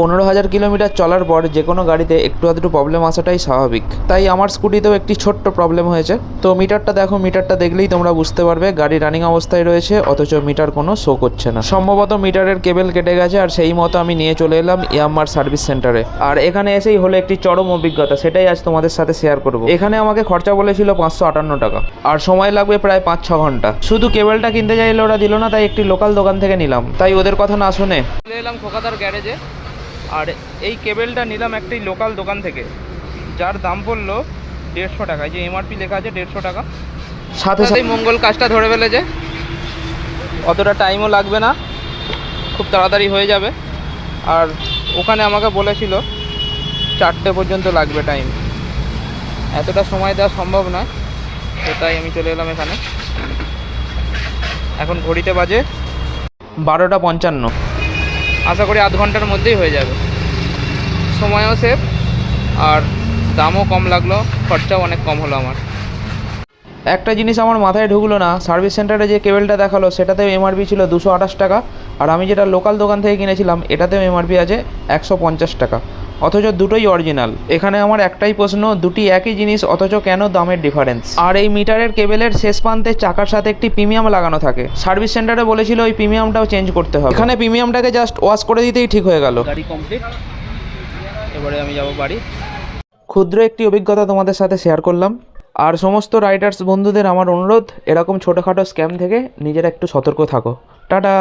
পনেরো হাজার কিলোমিটার চলার পর যে কোনো গাড়িতে একটু আধটু প্রবলেম আসাটাই স্বাভাবিক। তাই আমার স্কুটিতেও একটি ছোট্ট প্রবলেম হয়েছে। তো মিটারটা দেখো, মিটারটা দেখলেই তোমরা বুঝতে পারবে গাড়ি রানিং অবস্থায় রয়েছে, অথচ মিটার কোনো শো করছে না। সম্ভবত মিটারের কেবেল কেটে গেছে, আর সেই মতো আমি নিয়ে চলে এলাম ইয়ামার সার্ভিস সেন্টারে আর এখানে এসেই হলো একটি চরম অভিজ্ঞতা, সেটাই আজ তোমাদের সাথে শেয়ার করব। এখানে আমাকে খরচা বলেছিল পাঁচশো আটান্ন টাকা, আর সময় লাগবে প্রায় পাঁচ ছ ঘণ্টা। শুধু কেবেলটা কিনতে চাইলে ওরা দিল না, তাই একটি লোকাল দোকান থেকে নিলাম। তাই ওদের কথা না শুনে এলাম খোকাদার গ্যারেজে আর এই কেবেলটা নিলাম একটি লোকাল দোকান থেকে যার দাম পড়ল দেড়শো টাকা। যে এমআরপি লেখা আছে দেড়শো টাকা। সাথে সাথেই মঙ্গল কাজটা ধরে ফেলেছে। অতটা টাইমও লাগবে না। খুব তাড়াতাড়ি হয়ে যাবে। আর ওখানে আমাকে বলেছিল চারটে পর্যন্ত লাগবে টাইম এতটা সময় দেওয়া সম্ভব নয়। তো তাই আমি চলে এলাম এখানে। এখন ঘড়িতে বাজে বারোটা পঞ্চান্ন। আশা করি আধ ঘণ্টার মধ্যেই হয়ে যাবে। সময়ও সেফ আর দামও কম লাগল, খরচাও অনেক কম হলো আমার। একটা জিনিস আমার মাথায় ঢুকলো না সার্ভিস সেন্টারে যে কেবেলটা দেখাল, সেটাতেও এমআরপি ছিল দুশো আঠাশ টাকা, আর আমি যেটা লোকাল দোকান থেকে কিনেছিলাম, এটাতেও এমআরপি আছে একশো পঞ্চাশ টাকা। অথচ দুটোই অরিজিনাল এখানে আমার একটাই প্রশ্ন দুটি একই জিনিস অথচ কেন দামের ডিফারেন্স আর এই মিটারের কেবেলের শেষ প্রান্তে চাকার সাথে একটি প্রিমিয়াম লাগানো থাকে। সার্ভিস সেন্টারে বলেছিল ওই প্রিমিয়ামটাও চেঞ্জ করতে হবে। এখানে প্রিমিয়ামটাকে জাস্ট ওয়াশ করে দিতেই ঠিক হয়ে গেল। গাড়ি কমপ্লিট এবারে আমি যাব বাড়ি। ক্ষুদ্র একটি অভিজ্ঞতা তোমাদের সাথে শেয়ার করলাম। আর সমস্ত রাইডার্স বন্ধুদের আমার অনুরোধ এরকম ছোটোখাটো স্ক্যাম থেকে নিজেরা একটু সতর্ক থাকো। টাটা!